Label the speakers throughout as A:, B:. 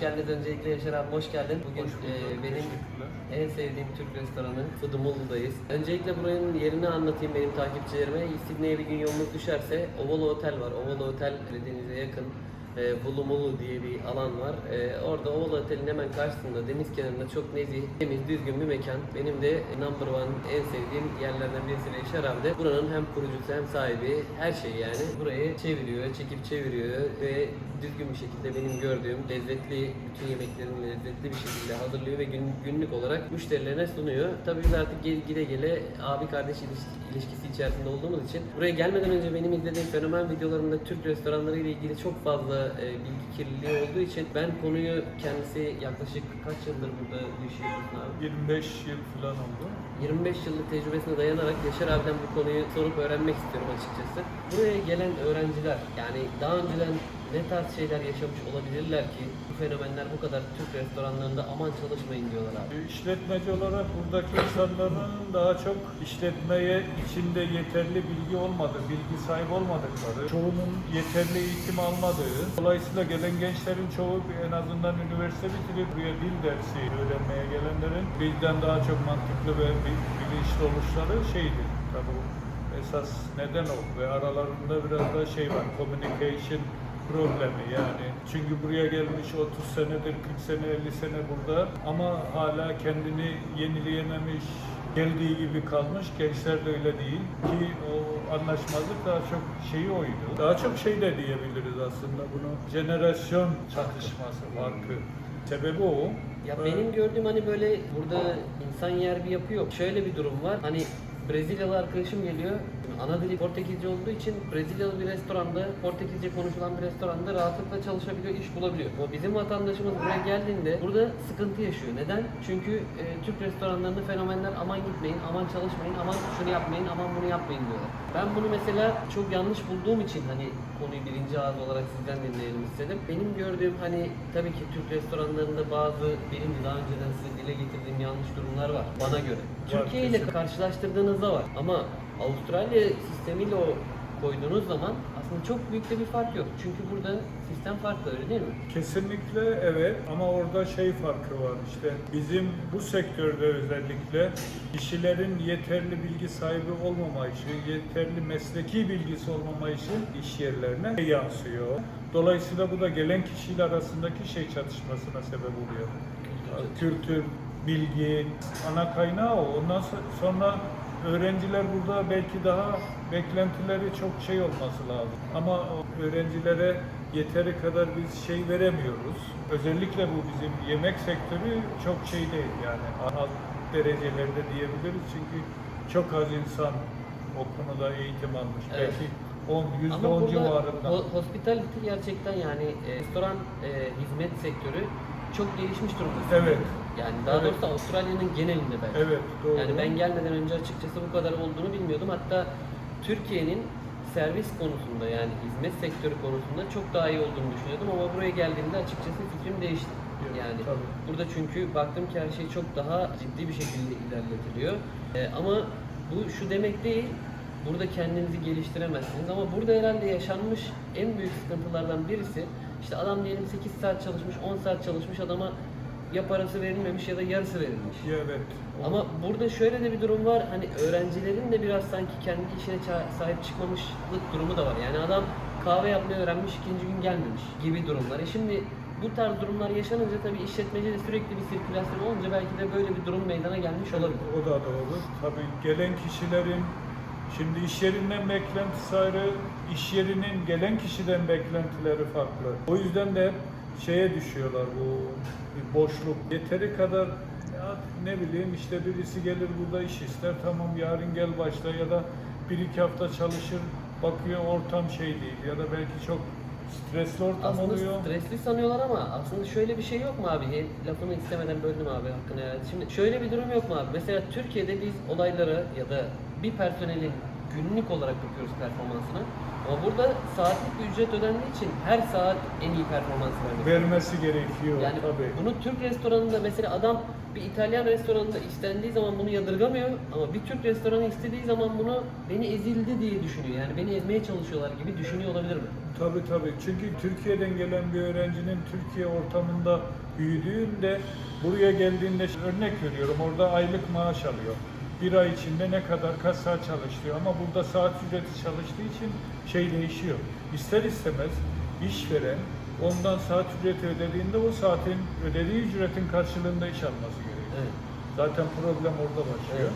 A: geldiniz. Öncelikle Yaşar abi hoş geldin. Bugün
B: Hoş
A: e, benim en sevdiğim Türk restoranı Fudumulu'dayız. Öncelikle buranın yerini anlatayım benim takipçilerime. Sydney'e bir gün yolunuz düşerse Ovala Otel var. Ovala Otel denize yakın. E, Bulumulu diye bir alan var. E, orada Ovala Otel'in hemen karşısında deniz kenarında çok nezih, temiz, düzgün bir mekan. Benim de number one en sevdiğim yerlerden birisi de Yaşar abi de. Buranın hem kurucusu hem sahibi her şey yani. Burayı çeviriyor, çekip çeviriyor ve düzgün bir şekilde benim gördüğüm lezzetli, bütün yemeklerini lezzetli bir şekilde hazırlıyor ve gün, günlük olarak müşterilerine sunuyor. Tabii biz artık gel, gide gele abi kardeş iliş- ilişkisi içerisinde olduğumuz için buraya gelmeden önce benim izlediğim fenomen videolarında Türk restoranları ile ilgili çok fazla e, bilgi kirliliği olduğu için ben konuyu kendisi yaklaşık kaç yıldır burada yapıyorsun abi?
B: 25 yıl falan oldu.
A: 25 yıllık tecrübesine dayanarak Yaşar abiden bu konuyu sorup öğrenmek istiyorum açıkçası. Buraya gelen öğrenciler yani daha önceden ne tarz şeyler yaşamış olabilirler ki bu fenomenler bu kadar Türk restoranlarında aman çalışmayın diyorlar abi.
B: İşletmeci olarak buradaki insanların daha çok işletmeye içinde yeterli bilgi olmadığı, bilgi sahibi olmadıkları, çoğunun yeterli eğitim almadığı, dolayısıyla gelen gençlerin çoğu en azından üniversite bitirip buraya dil dersi öğrenmeye gelenlerin bizden daha çok mantıklı ve bi- bilinçli oluşları şeydi. Tabii esas neden o ve aralarında biraz da şey var, communication problemi yani. Çünkü buraya gelmiş 30 senedir, 40 sene, 50 sene burada ama hala kendini yenileyememiş, geldiği gibi kalmış. Gençler de öyle değil ki o anlaşmazlık daha çok şeyi oydu. Daha çok şey de diyebiliriz aslında bunu. Jenerasyon çatışması farkı. Sebebi o.
A: Ya
B: Ee,
A: benim gördüğüm hani böyle burada insan yer bir yapı yok. Şöyle bir durum var. Hani Brezilyalı arkadaşım geliyor. Ana dili Portekizce olduğu için Brezilyalı bir restoranda, Portekizce konuşulan bir restoranda rahatlıkla çalışabiliyor, iş bulabiliyor. Ama bizim vatandaşımız buraya geldiğinde burada sıkıntı yaşıyor. Neden? Çünkü e, Türk restoranlarında fenomenler aman gitmeyin, aman çalışmayın, aman şunu yapmayın, aman bunu yapmayın diyorlar. Ben bunu mesela çok yanlış bulduğum için hani konuyu birinci ağız olarak sizden dinleyelim istedim. Benim gördüğüm hani tabii ki Türk restoranlarında bazı benim daha önceden size dile getirdiğim yanlış durumlar var bana göre. Türkiye ile karşılaştırdığınızda var ama Avustralya sistemiyle o koyduğunuz zaman aslında çok büyük de bir fark yok. Çünkü burada sistem farklı öyle değil mi?
B: Kesinlikle evet ama orada şey farkı var işte bizim bu sektörde özellikle kişilerin yeterli bilgi sahibi olmama işi, yeterli mesleki bilgisi olmama işi iş yerlerine yansıyor. Dolayısıyla bu da gelen kişiyle arasındaki şey çatışmasına sebep oluyor. Kültür, bilgi, ana kaynağı o. Ondan so- sonra öğrenciler burada belki daha beklentileri çok şey olması lazım. Ama öğrencilere yeteri kadar biz şey veremiyoruz. Özellikle bu bizim yemek sektörü çok şey değil yani alt derecelerde diyebiliriz çünkü çok az insan o konuda eğitim almış.
A: Evet.
B: Belki 10, yüzde
A: Ama
B: 10
A: burada
B: civarında.
A: ho- hospitality gerçekten yani e, restoran e, hizmet sektörü çok gelişmiş durumda.
B: Evet.
A: Yani daha doğrusu Avustralya'nın genelinde belki.
B: Evet, doğru.
A: Yani ben gelmeden önce açıkçası bu kadar olduğunu bilmiyordum. Hatta Türkiye'nin servis konusunda yani hizmet sektörü konusunda çok daha iyi olduğunu düşünüyordum ama buraya geldiğimde açıkçası fikrim değişti.
B: Evet,
A: Yani
B: tabii.
A: burada çünkü baktım ki her şey çok daha ciddi bir şekilde ilerletiliyor. Ee, ama bu şu demek değil, burada kendinizi geliştiremezsiniz ama burada herhalde yaşanmış en büyük sıkıntılardan birisi işte adam diyelim 8 saat çalışmış, 10 saat çalışmış adama ya parası verilmemiş ya da yarısı verilmiş.
B: Ya Evet.
A: Ama burada şöyle de bir durum var. Hani öğrencilerin de biraz sanki kendi işine sahip çıkmamışlık durumu da var. Yani adam kahve yapmayı öğrenmiş, ikinci gün gelmemiş gibi durumlar. E şimdi bu tarz durumlar yaşanınca tabii işletmecide sürekli bir sirkülasyon olunca belki de böyle bir durum meydana gelmiş olabilir.
B: O da doğru. Tabii gelen kişilerin şimdi iş yerinden beklentisi ayrı, iş yerinin gelen kişiden beklentileri farklı. O yüzden de şeye düşüyorlar bu bir boşluk. Yeteri kadar ya ne bileyim işte birisi gelir burada iş ister tamam yarın gel başla ya da bir iki hafta çalışır bakıyor ortam şey değil ya da belki çok stresli ortam
A: Aslında
B: oluyor.
A: stresli sanıyorlar ama aslında şöyle bir şey yok mu abi? E, Lafını istemeden böldüm abi hakkını. Şimdi şöyle bir durum yok mu abi? Mesela Türkiye'de biz olaylara ya da bir personelin günlük olarak bakıyoruz performansına. Ama burada saatlik bir ücret ödendiği için her saat en iyi performans vermek.
B: Vermesi gerekiyor
A: Yani
B: tabii.
A: bunu Türk restoranında mesela adam bir İtalyan restoranında istendiği zaman bunu yadırgamıyor ama bir Türk restoranı istediği zaman bunu beni ezildi diye düşünüyor. Yani beni ezmeye çalışıyorlar gibi düşünüyor olabilir mi?
B: Tabii tabii. Çünkü Türkiye'den gelen bir öğrencinin Türkiye ortamında büyüdüğünde buraya geldiğinde örnek veriyorum orada aylık maaş alıyor. Bir ay içinde ne kadar kaç saat çalıştıyor ama burada saat ücreti çalıştığı için şey değişiyor. İster istemez işveren ondan saat ücreti ödediğinde o saatin ödediği ücretin karşılığında iş alması gerekiyor.
A: Evet.
B: Zaten problem orada başlıyor.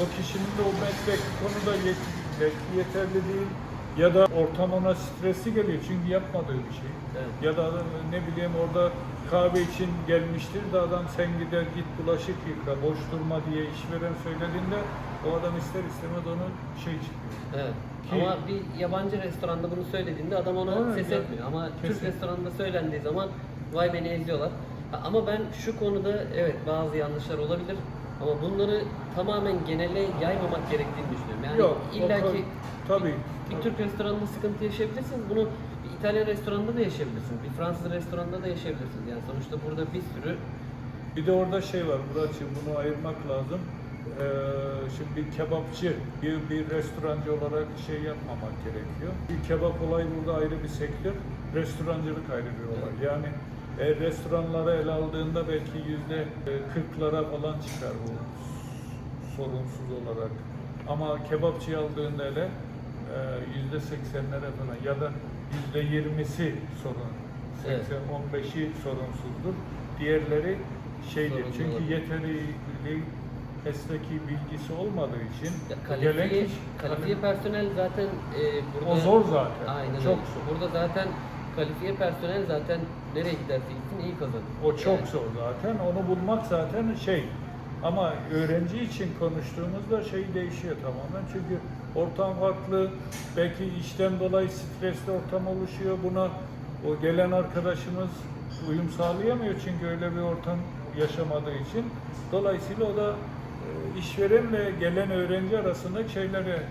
B: O kişinin de o meslek konuda yet- yeterli değil ya da ortam ona stresli geliyor çünkü yapmadığı bir şey.
A: Evet.
B: Ya da adam ne bileyim orada kahve için gelmiştir de adam sen gider git bulaşık yıka boş durma diye işveren söylediğinde o adam ister istemez onu şey çıkıyor.
A: Evet.
B: Ki-
A: Ama bir yabancı restoranda bunu söylediğinde adam ona
B: Evet,
A: ses etmiyor. Ama Türk
B: Kesin.
A: restoranında söylendiği zaman vay beni eziyorlar. Ama ben şu konuda evet bazı yanlışlar olabilir. Ama bunları tamamen genele yaymamak gerektiğini düşünüyorum. Yani
B: Yok,
A: illa ki
B: tabii.
A: bir Türk restoranında sıkıntı yaşayabilirsiniz. Bunu bir İtalyan restoranında da yaşayabilirsiniz. Bir Fransız restoranında da yaşayabilirsiniz. Yani sonuçta burada bir sürü
B: Bir de orada şey var Muratçığım bunu ayırmak lazım. Ee, şimdi bir kebapçı, bir, bir restorancı olarak şey yapmamak gerekiyor. Bir kebap olayı burada ayrı bir sektör, restorancılık ayrı bir olay. Yani eğer restoranlara ele aldığında belki yüzde e, kırklara falan çıkar bu sorunsuz olarak. Ama kebapçıyı aldığında hele e, yüzde seksenlere falan ya da yüzde yirmisi sorun.
A: Evet.
B: 80-15'i sorunsuzdur. Diğerleri şeydir.
A: Sorunlu
B: Çünkü yeterli mesleki bilgisi olmadığı için
A: Ya
B: gelen
A: kalifiye,
B: kişi
A: kalifiye personel zaten e, burada...
B: o zor zaten.
A: Aynen
B: çok zor.
A: Burada zaten kalifiye personel zaten nereye giderse gitsin iyi kazanır.
B: O çok
A: Yani
B: zor zaten. Onu bulmak zaten şey. Ama öğrenci için konuştuğumuzda şey değişiyor tamamen. Çünkü ortam farklı. Belki işten dolayı stresli ortam oluşuyor. Buna o gelen arkadaşımız uyum sağlayamıyor çünkü öyle bir ortam yaşamadığı için. Dolayısıyla o da e, işveren ve gelen öğrenci arasındaki şeylere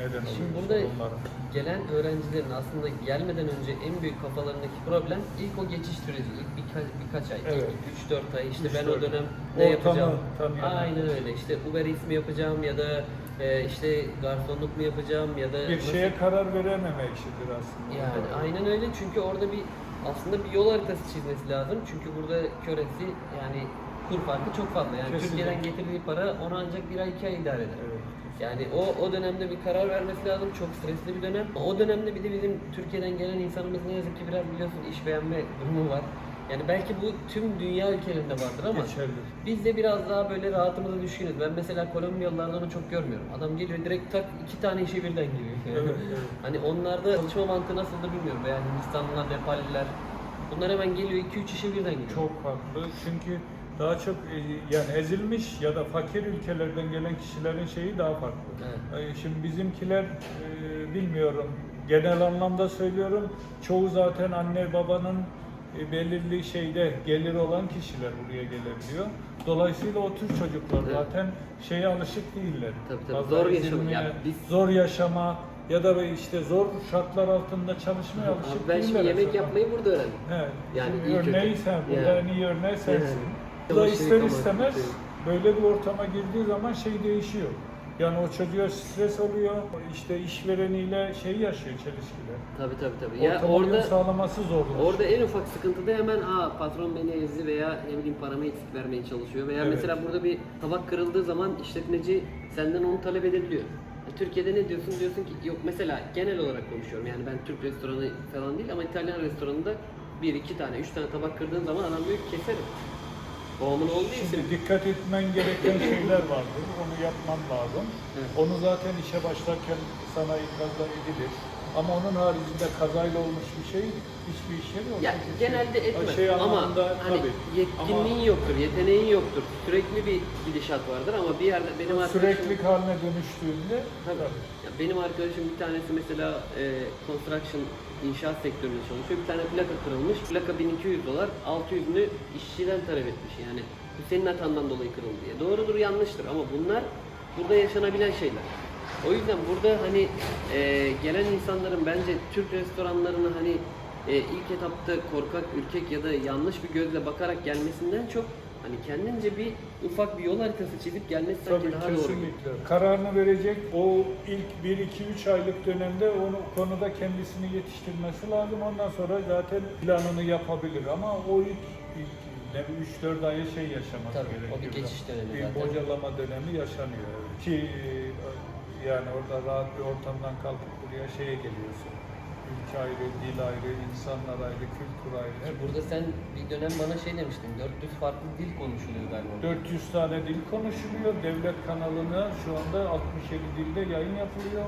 B: neden oluyor.
A: Şimdi burada
B: sorunlara.
A: gelen öğrencilerin aslında gelmeden önce en büyük kafalarındaki problem ilk o geçiş süreci, ilk birkaç, birkaç ay,
B: Evet.
A: ilk 3-4 ay işte
B: Üç,
A: ben
B: dört
A: o dönem ne
B: Ortamı
A: yapacağım?
B: tanıyan.
A: Aynen öyle işte Uber Eats mi yapacağım ya da e, işte garsonluk mu yapacağım ya da
B: bir
A: nasıl-
B: şeye karar verememe işidir aslında.
A: Yani aynen öyle çünkü orada bir aslında bir yol haritası çizmesi lazım. Çünkü burada köresi yani kur farkı çok fazla. Yani
B: Kesinlikle.
A: Türkiye'den getirdiği para onu ancak bir ay iki ay idare eder.
B: Evet.
A: Yani o o dönemde bir karar vermesi lazım. Çok stresli bir dönem. O dönemde bir de bizim Türkiye'den gelen insanımız ne yazık ki biraz biliyorsun iş beğenme durumu var. Yani belki bu tüm dünya ülkelerinde vardır ama
B: Geçerli.
A: biz de biraz daha böyle rahatımıza düşkünüz. Ben mesela Kolombiyalılarda onu çok görmüyorum. Adam geliyor direkt tak iki tane işe birden giriyor.
B: Evet, evet.
A: Hani onlarda çalışma mantığı nasıldır bilmiyorum. Veya Hindistanlılar, Nepalliler. Bunlar hemen geliyor 2-3 işe birden giriyor.
B: Çok farklı çünkü daha çok e, yani ezilmiş ya da fakir ülkelerden gelen kişilerin şeyi daha farklı.
A: Evet.
B: E, Şimdi bizimkiler e, bilmiyorum genel anlamda söylüyorum çoğu zaten anne babanın belirli şeyde gelir olan kişiler buraya gelebiliyor. Dolayısıyla o tür çocuklar
A: Evet.
B: zaten şeye alışık değiller.
A: Tabii, tabii.
B: Fazla
A: Zor yaşam-
B: ezilmeye,
A: ya biz-
B: zor yaşama ya da işte zor şartlar altında çalışmaya alışık
A: ben
B: değiller.
A: şimdi yemek
B: aslında.
A: yapmayı burada öğrendim.
B: Evet.
A: Yani
B: örneği sen, burada
A: Yani.
B: en iyi örneği sensin.
A: Yani.
B: Da ister istemez böyle bir ortama girdiği zaman şey değişiyor. Yani o çocuğa stres oluyor, işte işvereniyle şey yaşıyor çelişkiler.
A: Tabii tabii tabii. Ya
B: Ortama
A: orada
B: sağlaması zorlaşıyor.
A: Orada en ufak sıkıntıda hemen aa patron beni ezdi veya ne bileyim paramı eksik vermeye çalışıyor veya
B: Evet.
A: mesela burada bir tabak kırıldığı zaman işletmeci senden onu talep edebiliyor. Yani Türkiye'de ne diyorsun? Diyorsun ki yok mesela genel olarak konuşuyorum. Yani ben Türk restoranı falan değil ama İtalyan restoranında bir, iki tane, üç tane tabak kırdığın zaman adam diyor keserim. Boğumun olduğu için.
B: Şimdi dikkat etmen gereken şeyler vardır. Onu yapman lazım.
A: Evet.
B: Onu zaten işe başlarken sana ikazda edilir. Ama onun haricinde kazayla olmuş bir şey hiçbir işe yok.
A: Ya genelde etmez
B: Şey
A: ama hani
B: tabii.
A: yetkinliğin yoktur, yeteneğin yoktur. Sürekli bir gidişat vardır ama bir yerde benim
B: Ama
A: arkadaşım...
B: süreklilik haline dönüştüğünde
A: Tabii.
B: tabii.
A: Ya benim arkadaşım bir tanesi mesela e, construction inşaat sektöründe çalışıyor. Bir tane plaka kırılmış. Plaka 1200 dolar. 600'ünü işçiden talep etmiş. Yani bu senin hatandan dolayı kırıldı diye. Doğrudur yanlıştır ama bunlar burada yaşanabilen şeyler. O yüzden burada hani e, gelen insanların bence Türk restoranlarını hani e, ilk etapta korkak, ürkek ya da yanlış bir gözle bakarak gelmesinden çok hani kendince bir ufak bir yol haritası çizip gelmesi sanki
B: Tabii
A: daha doğru.
B: kesinlikle. Kararını verecek o ilk 1-2-3 aylık dönemde onu konuda kendisini yetiştirmesi lazım. Ondan sonra zaten planını yapabilir ama o ilk, ilk ne 3-4 ayı şey yaşaması
A: Tabii,
B: gerekiyor.
A: o bir geçiş dönemi
B: Bir
A: zaten.
B: bocalama dönemi yaşanıyor. Ki e, yani orada rahat bir ortamdan kalkıp buraya şeye geliyorsun. Ülke ayrı, dil ayrı, insanlar ayrı, kültür ayrı.
A: Ki burada sen bir dönem bana şey demiştin, 400 farklı dil konuşuluyor galiba.
B: 400 tane dil konuşuluyor. Devlet kanalına şu anda 67 dilde yayın yapılıyor.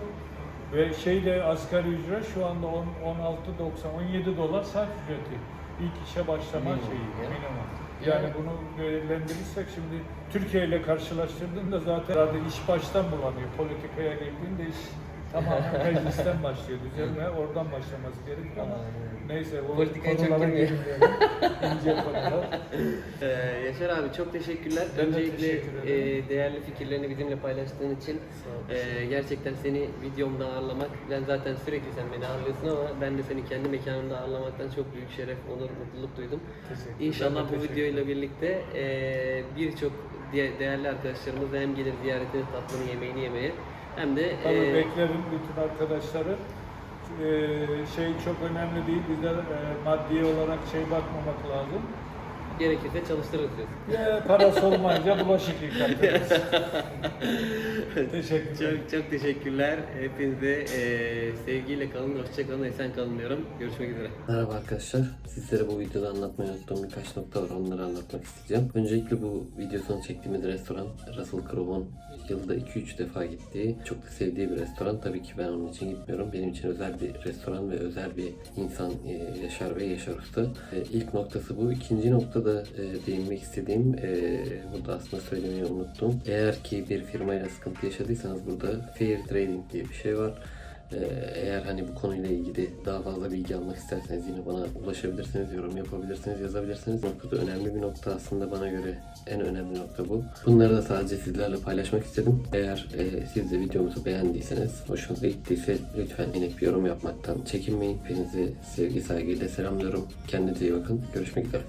B: Ve şeyde asgari ücret şu anda 10 16.90 17 dolar sarf ücreti. İlk işe başlama
A: Minimum,
B: şeyi minimum.
A: Yani-
B: bunu değerlendirirsek şimdi Türkiye ile karşılaştırdığında zaten iş baştan bulanıyor. Politikaya girdiğinde iş tamamen meclisten başlıyor. Düzelme oradan başlaması gerekiyor ama neyse o
A: Politikaya çok
B: konulara
A: girmeyelim.
B: girmeyelim. İnce konular.
A: Ee, Yaşar abi çok teşekkürler.
B: Ben de
A: Öncelikle
B: teşekkür ederim.
A: e, değerli fikirlerini bizimle paylaştığın için
B: Sağ
A: e, gerçekten seni videomda ağırlamak, ben zaten sürekli sen beni ağırlıyorsun ama ben de seni kendi mekanımda ağırlamaktan çok büyük şeref, onur, mutluluk duydum.
B: Teşekkür-
A: İnşallah bu
B: teşekkür
A: videoyla birlikte e, birçok diğer değerli arkadaşlarımız da hem gelir ziyaretini, tatlını, yemeğini yemeye hem de
B: Tabii
A: e,
B: beklerim bütün arkadaşları. Ee, şey çok önemli değil. Bize e, maddi olarak şey bakmamak lazım.
A: Gerekirse çalıştırırız diyorsun.
B: Ya, parası olmayınca bulaşık yıkatırız. Teşekkür ederim.
A: Çok çok teşekkürler. Hepinize eee, sevgiyle kalın, hoşça kalın, esen kalın diyorum. Görüşmek üzere. Merhaba arkadaşlar. Sizlere bu videoda anlatmayı unuttuğum birkaç nokta var. Onları anlatmak isteyeceğim. Öncelikle bu videosunu çektiğimiz restoran Russell Crowe'un yılda 2-3 defa gittiği, çok da sevdiği bir restoran. Tabii ki ben onun için gitmiyorum. Benim için özel bir restoran ve özel bir insan eee, Yaşar Bey, Yaşar Usta. Eee, ilk noktası bu. İkinci nokta da eee, değinmek istediğim, eee, burada aslında söylemeyi unuttum. Eğer ki bir firmayla sıkıntı yaşadıysanız burada fair trading diye bir şey var. Ee, Eğer hani bu konuyla ilgili daha fazla bilgi almak isterseniz yine bana ulaşabilirsiniz, yorum yapabilirsiniz, yazabilirsiniz. Bu noktada önemli bir nokta aslında bana göre en önemli nokta bu. Bunları da sadece sizlerle paylaşmak istedim. Eğer e, siz de videomuzu beğendiyseniz, hoşunuza gittiyse lütfen inek bir yorum yapmaktan çekinmeyin. Hepinizi sevgi saygıyla selamlıyorum. Kendinize iyi bakın. Görüşmek üzere.